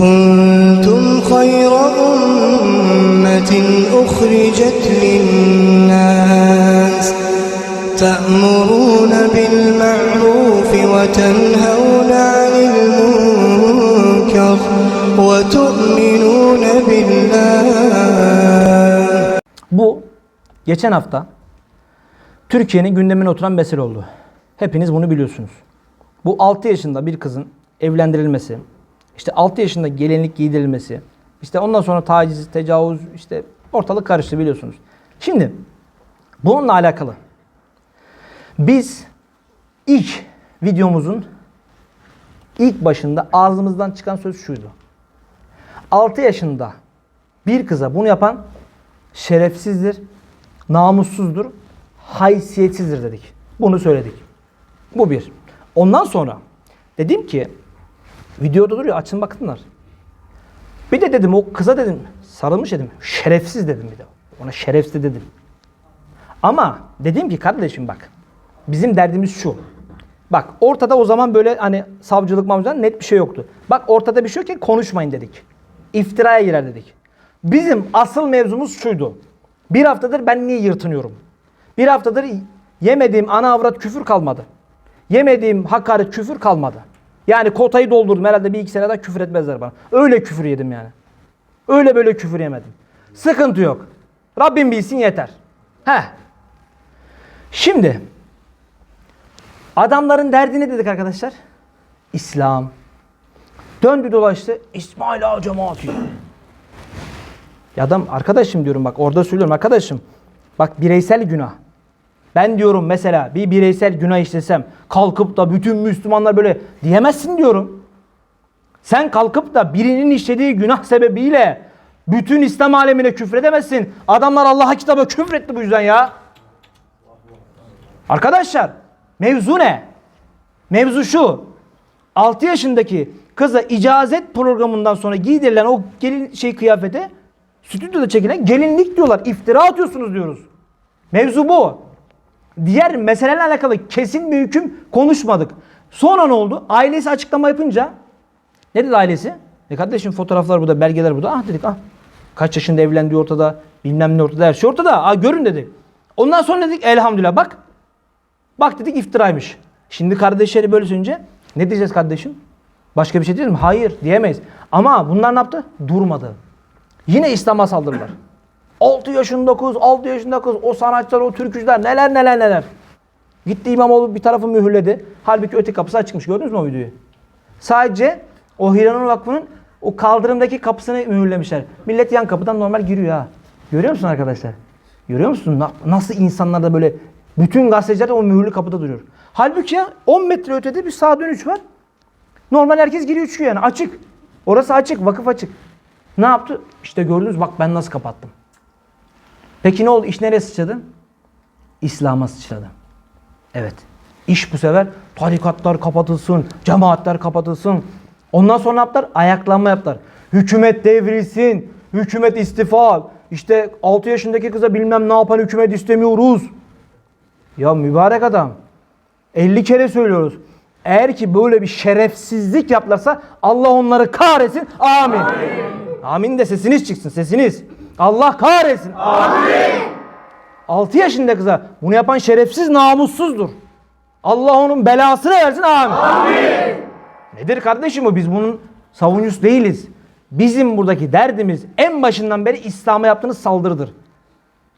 كنتم خير أمة أخرجت للناس تأمرون بالمعروف وتنهون عن المنكر وتؤمنون بالله Bu geçen hafta Türkiye'nin gündemine oturan mesele oldu. Hepiniz bunu biliyorsunuz. Bu 6 yaşında bir kızın evlendirilmesi, işte 6 yaşında gelinlik giydirilmesi, işte ondan sonra taciz, tecavüz, işte ortalık karıştı biliyorsunuz. Şimdi bununla alakalı biz ilk videomuzun ilk başında ağzımızdan çıkan söz şuydu. 6 yaşında bir kıza bunu yapan şerefsizdir, namussuzdur, haysiyetsizdir dedik. Bunu söyledik. Bu bir. Ondan sonra dedim ki videoda duruyor açın bakınlar. Bir de dedim o kıza dedim sarılmış dedim. Şerefsiz dedim bir de. Ona şerefsiz dedim. Ama dedim ki kardeşim bak bizim derdimiz şu. Bak ortada o zaman böyle hani savcılık mavcılık net bir şey yoktu. Bak ortada bir şey yokken konuşmayın dedik. İftiraya girer dedik. Bizim asıl mevzumuz şuydu. Bir haftadır ben niye yırtınıyorum? Bir haftadır yemediğim ana avrat küfür kalmadı. Yemediğim hakaret küfür kalmadı. Yani kotayı doldurdum herhalde bir iki sene daha küfür etmezler bana. Öyle küfür yedim yani. Öyle böyle küfür yemedim. Sıkıntı yok. Rabbim bilsin yeter. Heh. Şimdi adamların derdi ne dedik arkadaşlar? İslam. Döndü dolaştı İsmail Ağa cemaati. Ya adam arkadaşım diyorum bak orada söylüyorum arkadaşım. Bak bireysel günah. Ben diyorum mesela bir bireysel günah işlesem kalkıp da bütün Müslümanlar böyle diyemezsin diyorum. Sen kalkıp da birinin işlediği günah sebebiyle bütün İslam alemine küfredemezsin. Adamlar Allah'a kitaba küfretti bu yüzden ya. Arkadaşlar mevzu ne? Mevzu şu. 6 yaşındaki kıza icazet programından sonra giydirilen o gelin şey kıyafete stüdyoda çekilen gelinlik diyorlar. İftira atıyorsunuz diyoruz. Mevzu bu. Diğer meselelerle alakalı kesin bir hüküm konuşmadık. Sonra ne oldu? Ailesi açıklama yapınca ne dedi ailesi? E kardeşim fotoğraflar burada, belgeler burada. Ah dedik ah. Kaç yaşında evlendiği ortada, bilmem ne ortada, her şey ortada. Ah görün dedi. Ondan sonra dedik elhamdülillah bak. Bak dedik iftiraymış. Şimdi kardeşleri böyle söyleyince ne diyeceğiz kardeşim? Başka bir şey diyeceğiz mi? Hayır diyemeyiz. Ama bunlar ne yaptı? Durmadı. Yine İslam'a saldırdılar. 6 yaşında kız, 6 yaşında kız, o sanatçılar, o türkücüler neler neler neler. Gitti İmamoğlu bir tarafı mühürledi. Halbuki öteki kapısı açıkmış. Gördünüz mü o videoyu? Sadece o Hiranur Vakfı'nın o kaldırımdaki kapısını mühürlemişler. Millet yan kapıdan normal giriyor ha. Görüyor musun arkadaşlar? Görüyor musun? Na- Nasıl insanlar da böyle bütün gazeteciler de o mühürlü kapıda duruyor. Halbuki ya 10 metre ötede bir sağ dönüş var. Normal herkes giriyor çıkıyor yani açık. Orası açık, vakıf açık. Ne yaptı? İşte gördünüz bak ben nasıl kapattım. Peki ne oldu? İş nereye sıçradı? İslam'a sıçradı. Evet. İş bu sefer tarikatlar kapatılsın, cemaatler kapatılsın. Ondan sonra ne yaptılar? Ayaklanma yaptılar. Hükümet devrilsin, hükümet istifa. İşte 6 yaşındaki kıza bilmem ne yapan hükümet istemiyoruz. Ya mübarek adam. 50 kere söylüyoruz. Eğer ki böyle bir şerefsizlik yaplarsa Allah onları kahretsin. Amin. Amin, de sesiniz çıksın sesiniz. Allah kahretsin. Amin. 6 yaşında kıza bunu yapan şerefsiz namussuzdur. Allah onun belasını versin. Amin. Nedir kardeşim o? Biz bunun savunucusu değiliz. Bizim buradaki derdimiz en başından beri İslam'a yaptığınız saldırıdır.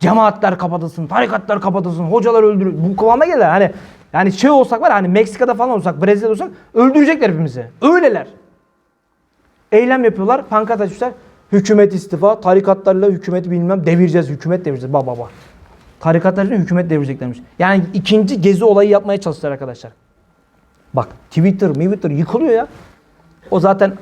Cemaatler kapatılsın, tarikatlar kapatılsın, hocalar öldürülür. Bu kıvama gelir. Hani yani şey olsak var hani Meksika'da falan olsak, Brezilya'da olsak öldürecekler hepimizi. Öyleler. Eylem yapıyorlar, pankart açmışlar. Hükümet istifa, tarikatlarla hükümeti bilmem devireceğiz, hükümet devireceğiz. Baba baba. Tarikatlarla hükümet devireceklermiş. Yani ikinci gezi olayı yapmaya çalıştılar arkadaşlar. Bak Twitter, Twitter yıkılıyor ya. O zaten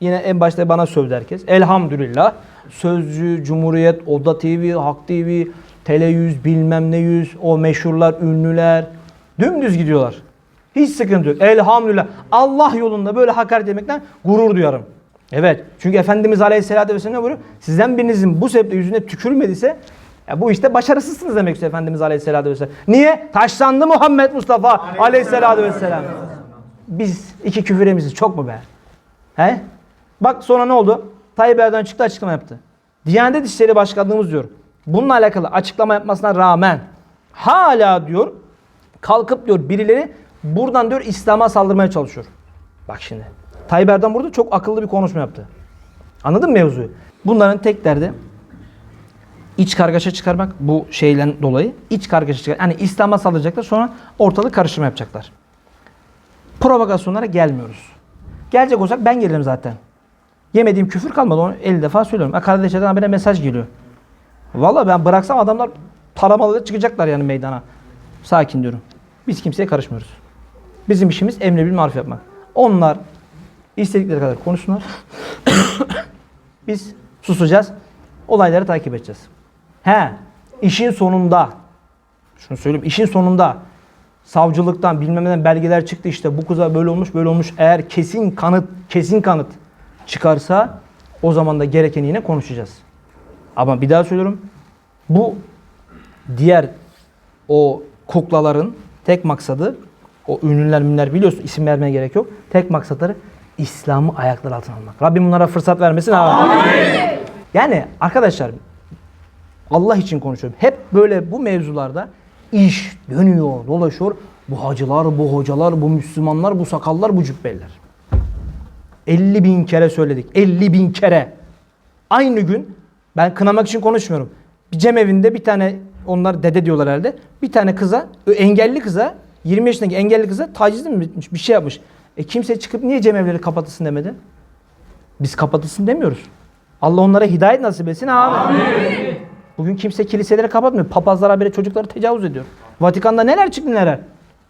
yine en başta bana sövdü herkes. Elhamdülillah. Sözcü, Cumhuriyet, Oda TV, Hak TV, Tele 100, bilmem ne 100, o meşhurlar, ünlüler. Dümdüz gidiyorlar. Hiç sıkıntı yok. Elhamdülillah. Allah yolunda böyle hakaret etmekten gurur duyarım. Evet. Çünkü Efendimiz Aleyhisselatü Vesselam ne buyuruyor? Sizden birinizin bu sebeple yüzüne tükürmediyse ya bu işte başarısızsınız demek istiyor Efendimiz Aleyhisselatü Vesselam. Niye? Taşlandı Muhammed Mustafa Aleyhisselatü Vesselam. Biz iki küfüremizi çok mu be? He? Bak sonra ne oldu? Tayyip Erdoğan çıktı açıklama yaptı. Diyanet İşleri Başkanlığımız diyor. Bununla alakalı açıklama yapmasına rağmen hala diyor kalkıp diyor birileri buradan diyor İslam'a saldırmaya çalışıyor. Bak şimdi. Tayyip Erdoğan burada çok akıllı bir konuşma yaptı. Anladın mı mevzuyu? Bunların tek derdi iç kargaşa çıkarmak bu şeyden dolayı iç kargaşa çıkar. Yani İslam'a saldıracaklar sonra ortalık karıştırma yapacaklar. Provokasyonlara gelmiyoruz. Gelecek olsak ben gelirim zaten. Yemediğim küfür kalmadı onu 50 defa söylüyorum. Ha, Kardeşlerden habire mesaj geliyor. Valla ben bıraksam adamlar paramalı çıkacaklar yani meydana. Sakin diyorum. Biz kimseye karışmıyoruz. Bizim işimiz emri bil maruf yapmak. Onlar istedikleri kadar konuşsunlar. Biz susacağız. Olayları takip edeceğiz. He, işin sonunda şunu söyleyeyim, işin sonunda savcılıktan bilmem neden belgeler çıktı işte bu kıza böyle olmuş böyle olmuş. Eğer kesin kanıt kesin kanıt çıkarsa o zaman da gerekeni yine konuşacağız. Ama bir daha söylüyorum. Bu diğer o kuklaların tek maksadı o ünlüler münler biliyorsun isim vermeye gerek yok. Tek maksatları İslam'ı ayaklar altına almak. Rabbim bunlara fırsat vermesin. Amin. Yani arkadaşlar Allah için konuşuyorum. Hep böyle bu mevzularda iş dönüyor, dolaşıyor. Bu hacılar, bu hocalar, bu Müslümanlar, bu sakallar, bu cübbeliler. 50 bin kere söyledik. 50 bin kere. Aynı gün ben kınamak için konuşmuyorum. Bir cemevinde bir tane onlar dede diyorlar herhalde. Bir tane kıza, engelli kıza 20 yaşındaki engelli kıza taciz mi bitmiş? Bir şey yapmış. E kimse çıkıp niye cemevleri kapatılsın demedi? Biz kapatılsın demiyoruz. Allah onlara hidayet nasip etsin. Amin. Bugün kimse kiliseleri kapatmıyor. Papazlar habire çocukları tecavüz ediyor. Vatikan'da neler çıktı neler.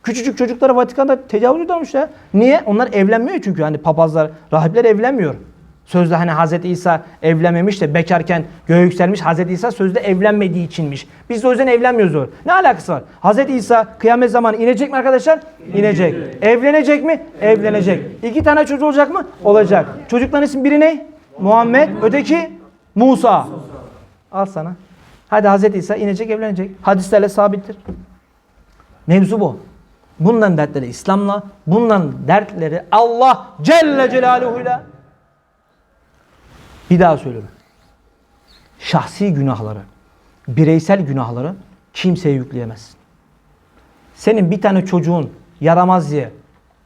Küçücük çocuklara Vatikan'da tecavüz ediyormuş ya. Niye? Onlar evlenmiyor çünkü hani papazlar, rahipler evlenmiyor. Sözde hani Hazreti İsa evlenmemiş de bekarken göğe yükselmiş. Hazreti İsa sözde evlenmediği içinmiş. Biz de o yüzden evlenmiyoruz o. Ne alakası var? Hazreti İsa kıyamet zamanı inecek mi arkadaşlar? İnecek. Evlenecek mi? Evlenecek. İki tane çocuğu olacak mı? Olacak. Çocukların isim biri ne? Muhammed. Öteki Musa. Al sana. Hadi Hazreti İsa inecek evlenecek. Hadislerle sabittir. Mevzu bu. Bundan dertleri İslam'la, bundan dertleri Allah Celle Celaluhu'yla. Bir daha söylüyorum. Şahsi günahları, bireysel günahları kimseye yükleyemezsin. Senin bir tane çocuğun yaramaz diye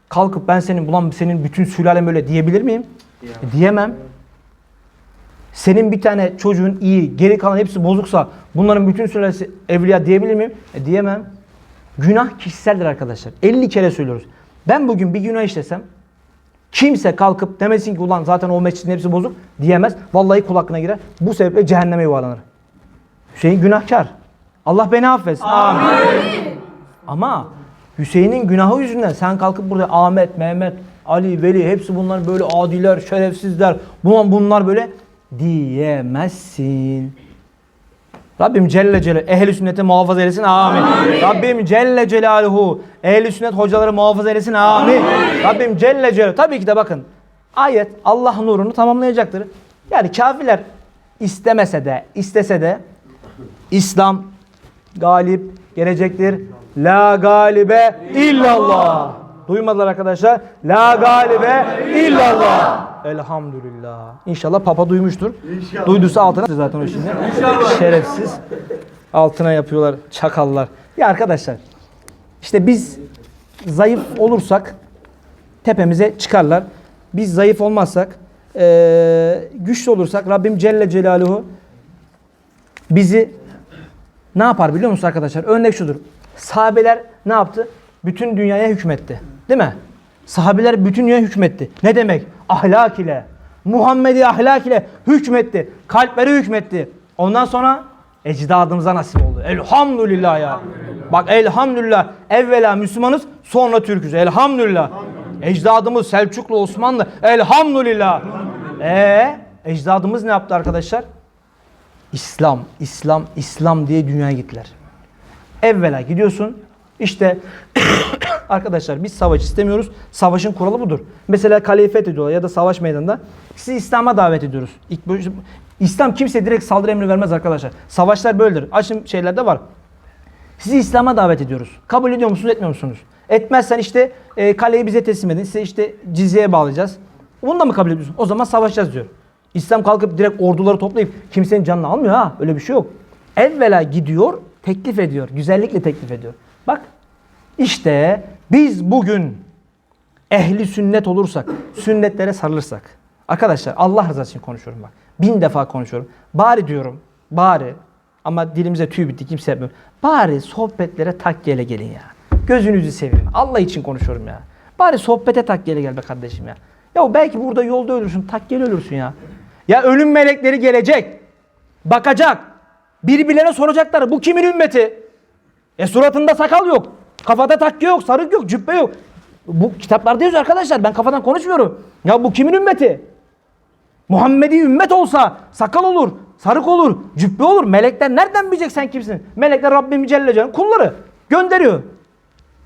kalkıp ben senin bulan senin bütün sülalen böyle diyebilir miyim? E, diyemem. Senin bir tane çocuğun iyi, geri kalan hepsi bozuksa bunların bütün sülalesi evliya diyebilir miyim? E, diyemem. Günah kişiseldir arkadaşlar. 50 kere söylüyoruz. Ben bugün bir günah işlesem kimse kalkıp demesin ki ulan zaten o mescidin hepsi bozuk diyemez. Vallahi kul hakkına girer. Bu sebeple cehenneme yuvarlanır. Hüseyin günahkar. Allah beni affetsin. Amin. Ama Hüseyin'in günahı yüzünden sen kalkıp burada Ahmet, Mehmet, Ali, Veli hepsi bunlar böyle adiler, şerefsizler. Bunlar, bunlar böyle diyemezsin. Rabbim Celle Celaluhu ehli sünneti muhafaza eylesin amin. Rabbim Celle Celaluhu ehli sünnet hocaları muhafaza eylesin amin. Rabbim Celle Celaluhu tabii ki de bakın ayet Allah nurunu tamamlayacaktır. Yani kafirler istemese de istese de İslam galip gelecektir. La galibe illallah. Duymadılar arkadaşlar. La galibe illallah. Elhamdülillah. İnşallah Papa duymuştur. Duyduysa altına zaten o şimdi. Şerefsiz. Altına yapıyorlar çakallar. Ya arkadaşlar işte biz zayıf olursak tepemize çıkarlar. Biz zayıf olmazsak eee, güçlü olursak Rabbim Celle Celaluhu bizi ne yapar biliyor musunuz arkadaşlar? Örnek şudur. Sahabeler ne yaptı? Bütün dünyaya hükmetti. Değil mi? Sahabeler bütün dünyaya hükmetti. Ne demek? Ahlak ile, Muhammedi ahlak ile hükmetti. Kalpleri hükmetti. Ondan sonra ecdadımıza nasip oldu. Elhamdülillah ya. Bak elhamdülillah. Evvela Müslümanız sonra Türküz. Elhamdülillah. Ecdadımız Selçuklu, Osmanlı. Elhamdülillah. Ee, ecdadımız ne yaptı arkadaşlar? İslam, İslam, İslam diye dünyaya gittiler. Evvela gidiyorsun. İşte arkadaşlar biz savaş istemiyoruz. Savaşın kuralı budur. Mesela kaleyi fethediyorlar ya da savaş meydanında. Sizi İslam'a davet ediyoruz. İlk İslam kimseye direkt saldırı emri vermez arkadaşlar. Savaşlar böyledir. Açın şeylerde var. Sizi İslam'a davet ediyoruz. Kabul ediyor musunuz, etmiyor musunuz? Etmezsen işte e, kaleyi bize teslim edin. Size işte cizyeye bağlayacağız. Bunu da mı kabul ediyorsun? O zaman savaşacağız diyor. İslam kalkıp direkt orduları toplayıp kimsenin canını almıyor ha. Öyle bir şey yok. Evvela gidiyor, teklif ediyor. Güzellikle teklif ediyor. Bak işte biz bugün ehli sünnet olursak, sünnetlere sarılırsak. Arkadaşlar Allah rızası için konuşuyorum bak. Bin defa konuşuyorum. Bari diyorum, bari ama dilimize tüy bitti kimse yapmıyor. Bari sohbetlere takkiyeyle gelin ya. Gözünüzü seveyim. Allah için konuşuyorum ya. Bari sohbete takkiyeyle gel be kardeşim ya. Ya belki burada yolda ölürsün, takkiyeyle ölürsün ya. Ya ölüm melekleri gelecek. Bakacak. Birbirlerine soracaklar. Bu kimin ümmeti? E suratında sakal yok. Kafada takki yok, sarık yok, cübbe yok. Bu kitaplarda yazıyor arkadaşlar. Ben kafadan konuşmuyorum. Ya bu kimin ümmeti? Muhammedi ümmet olsa sakal olur, sarık olur, cübbe olur. Melekler nereden bilecek sen kimsin? Melekler Rabbim Celle Celaluhu kulları gönderiyor.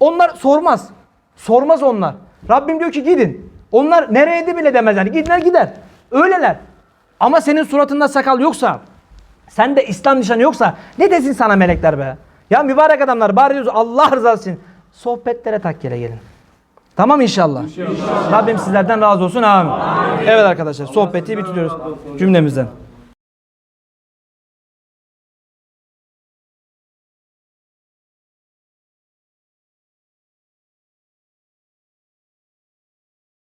Onlar sormaz. Sormaz onlar. Rabbim diyor ki gidin. Onlar nereye de bile demez yani. Gider gider. Öyleler. Ama senin suratında sakal yoksa, sende İslam nişanı yoksa ne desin sana melekler be? Ya mübarek adamlar bari diyoruz Allah rızası için sohbetlere takkele gelin. Tamam inşallah. Rabbim sizlerden razı olsun. Amin. Evet arkadaşlar sohbeti bitiriyoruz cümlemizden.